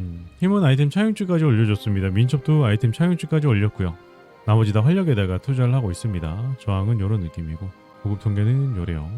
음, 힘은 아이템 차용치까지 올려줬습니다. 민첩도 아이템 차용치까지 올렸고요. 나머지 다 활력에다가 투자를 하고 있습니다. 저항은 이런 느낌이고 고급 통계는 요래요.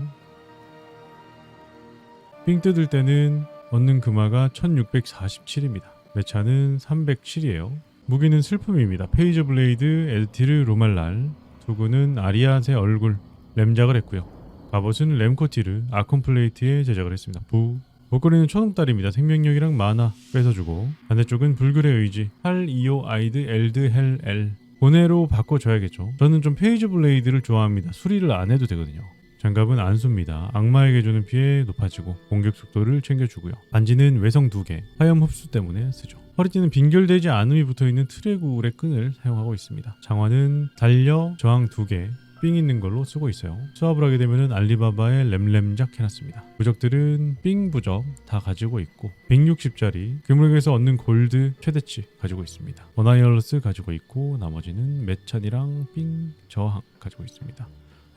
삥 뜯을 때는 얻는 금화가 1647입니다. 매차는 307이에요. 무기는 슬픔입니다. 페이저 블레이드, 엘티르 로말랄, 투구는 아리아의 얼굴, 램작을 했고요. 갑옷은 램코티르, 아콘 플레이트에 제작을 했습니다. 부. 목걸이는 초록달입니다. 생명력이랑 마나 뺏어주고 반대쪽은 불굴의 의지, 할 이오 아이드 엘드 헬 엘. 보네로 바꿔줘야겠죠. 저는 좀 페이저 블레이드를 좋아합니다. 수리를 안 해도 되거든요. 장갑은 안 쏩니다. 악마에게 주는 피해 높아지고 공격 속도를 챙겨주고요. 반지는 외성 2개, 화염 흡수 때문에 쓰죠. 허리띠는 빙결되지 않음이 붙어있는 트레굴의 끈을 사용하고 있습니다. 장화는 달려 저항 2개, 삥 있는 걸로 쓰고 있어요. 수합을 하게 되면 알리바바의 램램작 해놨습니다. 부적들은 삥 부적 다 가지고 있고 160짜리 그물에서 얻는 골드 최대치 가지고 있습니다. 어나이얼러스 가지고 있고 나머지는 메찬이랑 삥 저항 가지고 있습니다.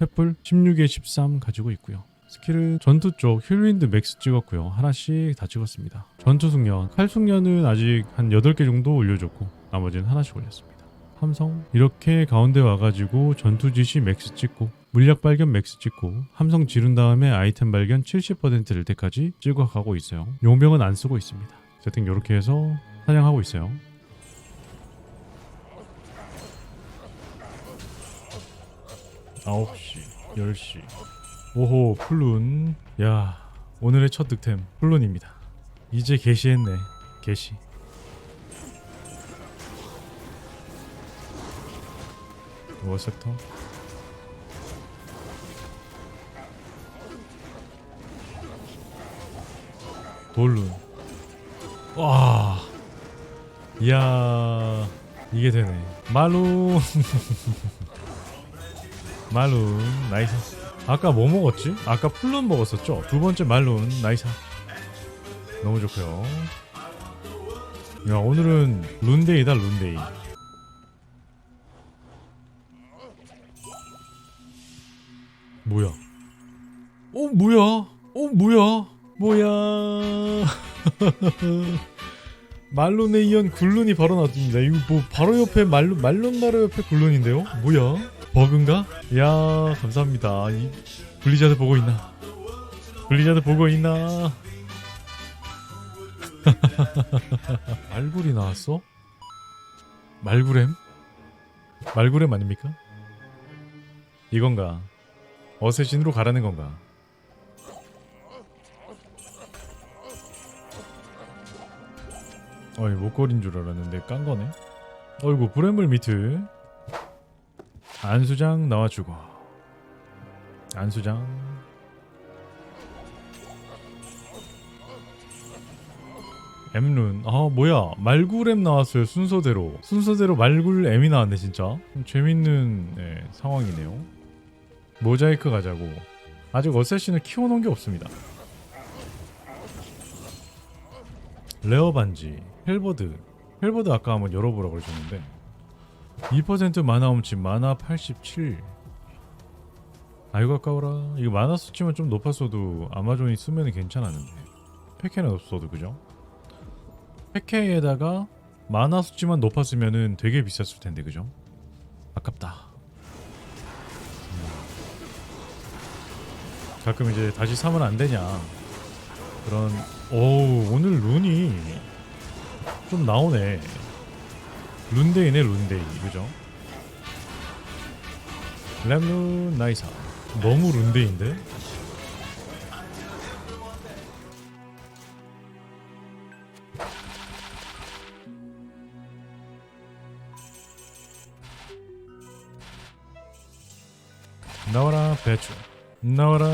횃불 16에 13 가지고 있고요. 스킬은 전투 쪽 힐윈드 맥스 찍었고요. 하나씩 다 찍었습니다. 전투 숙련, 칼 숙련은 아직 한 8개 정도 올려줬고 나머지는 하나씩 올렸습니다. 함성 이렇게 가운데 와가지고 전투 지시 맥스 찍고 물약 발견 맥스 찍고 함성 지른 다음에 아이템 발견 70%될 때까지 찍어 가고 있어요. 용병은 안 쓰고 있습니다. 세팅 이렇게 해서 사냥하고 있어요. 9시, 10시. 오호, 플룬. 야, 오늘의 첫 득템 플룬입니다. 이제 개시했네. 개시. 워섹터. 돌룬. 와. 이야. 이게 되네. 말룬. 말룬 나이스 아까 뭐 먹었지? 아까 플룬 먹었었죠? 두 번째 말룬 나이스 너무 좋고요 야 오늘은 룬데이다 룬데이 뭐야? 어 뭐야? 어 뭐야? 뭐야? 말룬에 이은 굴룬이 바로 나왔습니다. 이거 뭐 바로 옆에 말룬 말룬 바로 옆에 굴룬인데요? 뭐야? 버그인가? 이야 감사합니다. 이 블리자드 보고 있나? 블리자드 보고 있나? 말굴이 나왔어? 말구렘? 말구렘 아닙니까? 이건가 어쌔신으로 가라는 건가? 어이 목걸이인 줄 알았는데 깐 거네. 어이구 브레물 미트. 안수장 나와주고. 안수장. M룬. 아 뭐야. 말굴엠 나왔어요 순서대로. 순서대로 말굴 M이 나왔네 진짜. 좀 재밌는 네, 상황이네요 모자이크 가자고. 아직 어쌔신을 키워놓은 게 없습니다. 레어 반지 헬버드. 헬버드 아까 한번 열어보라고 그러셨는데. 2% 마나 훔침 마나 87 아이고 아까워라. 이거 마나 수치만 좀 높았어도 아마존이 쓰면 괜찮았는데. 패케는 없어도 그죠? 패케에다가 마나 수치만 높았으면은 되게 비쌌을 텐데 그죠? 아깝다 가끔 이제 다시 사면 안 되냐. 그런 오 오늘 룬이 좀 나오네. 룬데이네 룬데이. 그죠? 램룬 나이사. 너무 룬데이인데? 나와라 배추 나와라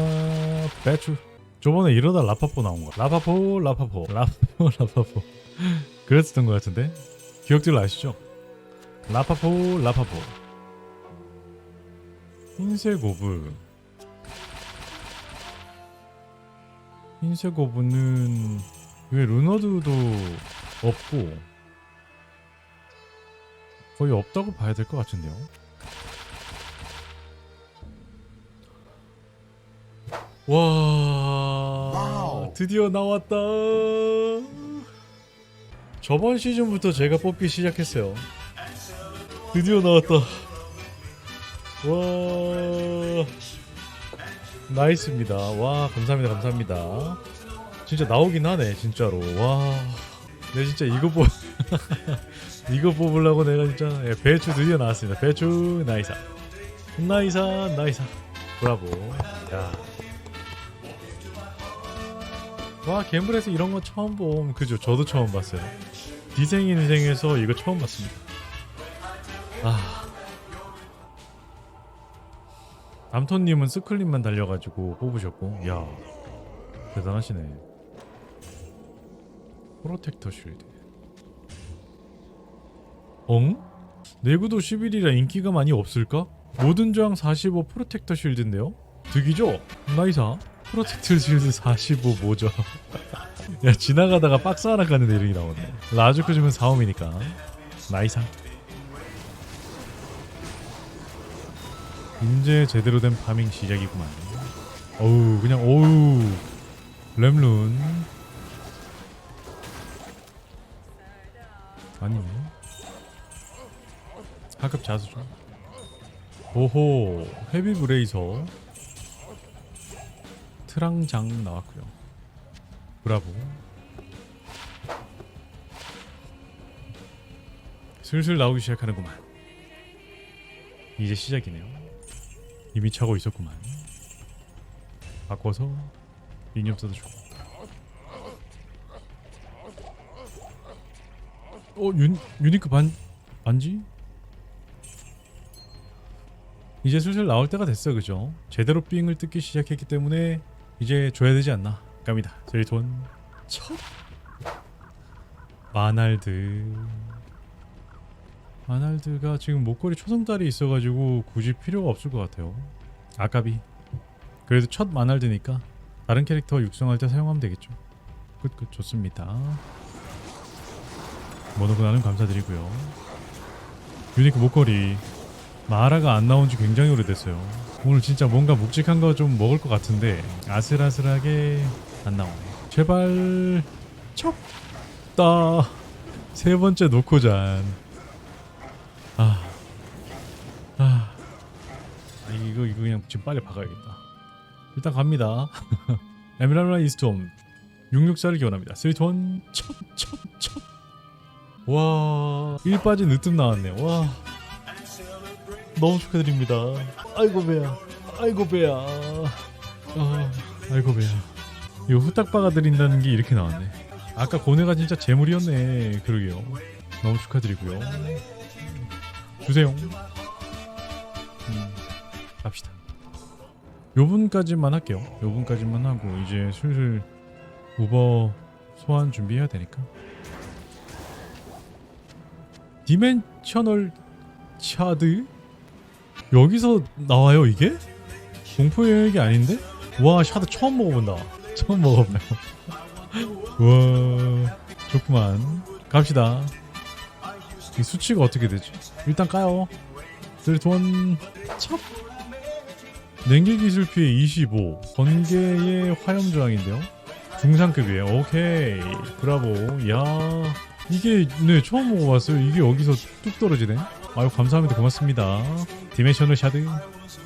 배추. 저번에 이러다 라파포 나온 거 라파포 라파포 라파포 라파포. 그랬었던 것 같은데? 기억들 아시죠? 라파포 라파포. 흰색 오브. 흰색 오브는 왜 루너드도 없고 거의 없다고 봐야 될 것 같은데요 와 드디어 나왔다 저번 시즌부터 제가 뽑기 시작했어요. 드디어 나왔다. 와. 나이스입니다. 와, 감사합니다. 감사합니다. 진짜 나오긴 하네, 진짜로. 와. 내 진짜 이거 뽑 이거 뽑으려고 내가 진짜 예, 배추 드디어 나왔습니다. 배추 나이사. 나이사 나이사. 브라보. 야. 와, 갬블에서 이런 거 처음 봄. 그죠? 저도 처음 봤어요. 디생 인생에서 이거 처음 봤습니다. 아. 남톤님은 스클린만 달려가지고 뽑으셨고, 야 대단하시네. 프로텍터 쉴드. 엉? 내구도 11이라 인기가 많이 없을까? 모든 저항 45 프로텍터 쉴드인데요? 득이죠? 나이사. 프로텍터 쉴드 45 뭐죠? 야 지나가다가 박스 하나 가는 이름이 나오네. 라주크 주면 4홈이니까. 나이사. 이제 제대로 된 파밍 시작이구만. 어우 그냥 어우 렘룬 아니네. 하급 자수죠. 오호 헤비 브레이서 트랑장 나왔고요. 브라보. 슬슬 나오기 시작하는구만. 이제 시작이네요. 이미 차고 있었구만. 바꿔서 미니엄 써도 좋고. 어, 유, 유니크 반 반지? 이제 슬슬 나올 때가 됐어, 그죠? 제대로 삥을 뜯기 시작했기 때문에 이제 줘야 되지 않나? 갑니다. 저희 돈 첫. 마날드. 마날드가 지금 목걸이 초성달이 있어가지고 굳이 필요가 없을 것 같아요. 아까비. 그래도 첫 마날드니까 다른 캐릭터 육성할 때 사용하면 되겠죠. 끝끝 좋습니다. 모노그나는 감사드리고요. 유니크 목걸이 마라가 안 나온 지 굉장히 오래됐어요. 오늘 진짜 뭔가 묵직한 거 좀 먹을 것 같은데 아슬아슬하게 안 나오네. 제발 첩다 세 번째 노코잔. 아, 아, 아, 이거 이거 그냥 지금 빨리 박아야겠다. 일단 갑니다. 에메랄라 이스톰 664를 기원합니다. 스위트원 첩첩첩 와, 1 빠진 으뜸 나왔네. 와. 너무 축하드립니다. 아이고 배야. 아이고 배야. 아, 아이고 배야. 이거 후딱 박아드린다는 게 이렇게 나왔네. 아까 고뇌가 진짜 재물이었네. 그러게요. 너무 축하드리고요. 주세요. 음, 갑시다. 요 분까지만 할게요. 요 분까지만 하고 이제 슬슬 우버 소환 준비해야 되니까. 디멘셔널 차드 여기서 나와요 이게? 공포 영역이 아닌데? 와 샤드 처음 먹어본다. 처음 먹어봐요. 와 좋구만. 갑시다. 이 수치가 어떻게 되지? 일단 까요. 드리톤. 찹. 냉기 기술 피해 25 번개의 화염 저항인데요. 중상급이에요. 오케이. 브라보. 야. 이게 네 처음 먹어봤어요. 이게 여기서 뚝 떨어지네 아유 감사합니다. 고맙습니다. 디멘셔널 샤드.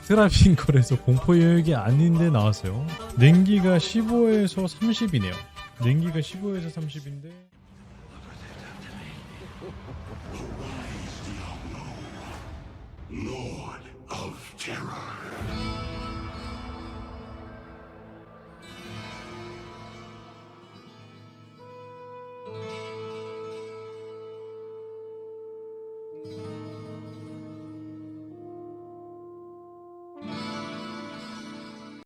트라핑컬에서 공포 영역이 아닌데 나왔어요. 냉기가 15에서 30이네요. 냉기가 15에서 30인데. Lord of Terror.